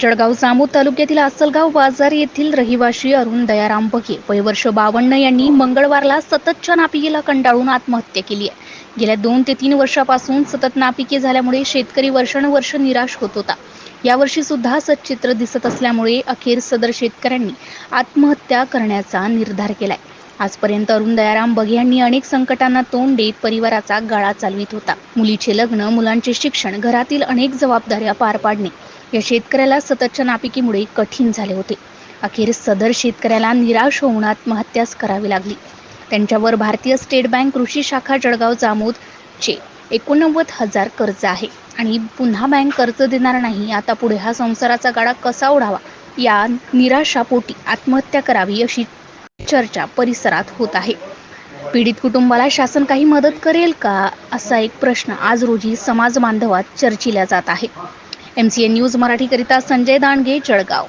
जळगाव जामोद तालुक्यातील आसलगाव बाजार येथील रहिवाशी अरुण दयाराम बघे वय वर्ष बावन्न यांनी मंगळवारला सततच्या नापिकेला कंटाळून आत्महत्या केली आहे. गेल्या दोन ते तीन वर्षापासून सतत नापिके झाल्यामुळे शेतकरी वर्षानुवर्ष निराश होत होता. यावर्षी सुद्धा असंच दिसत असल्यामुळे अखेर सदर शेतकऱ्यांनी आत्महत्या करण्याचा निर्धार केलाय. आजपर्यंत अरुण दयाराम बघे यांनी अनेक संकटांना तोंड देत परिवाराचा गाळा चालवित होता. मुलीचे लग्न मुलांचे शिक्षण घरातील अनेक जबाबदाऱ्या पार पाडणे या शेतकऱ्याला सततच्या नापिकीमुळे कठीण झाले होते. अखेर सदर शेतकऱ्याला निराश होऊन आत्महत्याच करावी लागली. त्यांच्यावर भारतीय स्टेट बँक कृषी शाखा जळगाव जामोदचे एकोणनव्वद हजार कर्ज आहे आणि पुन्हा बँक कर्ज देणार नाही आता पुढे हा संसाराचा गाडा कसा ओढावा? या निराशापोटी आत्महत्या करावी अशी चर्चा परिसरात होत आहे. पीडित कुटुंबाला शासन काही मदत करेल का? असा एक प्रश्न आज रोजी समाज बांधवात चर्चिला जात आहे. एम सी एन न्यूज मराठीकरिता संजय दांडगे जळगाव.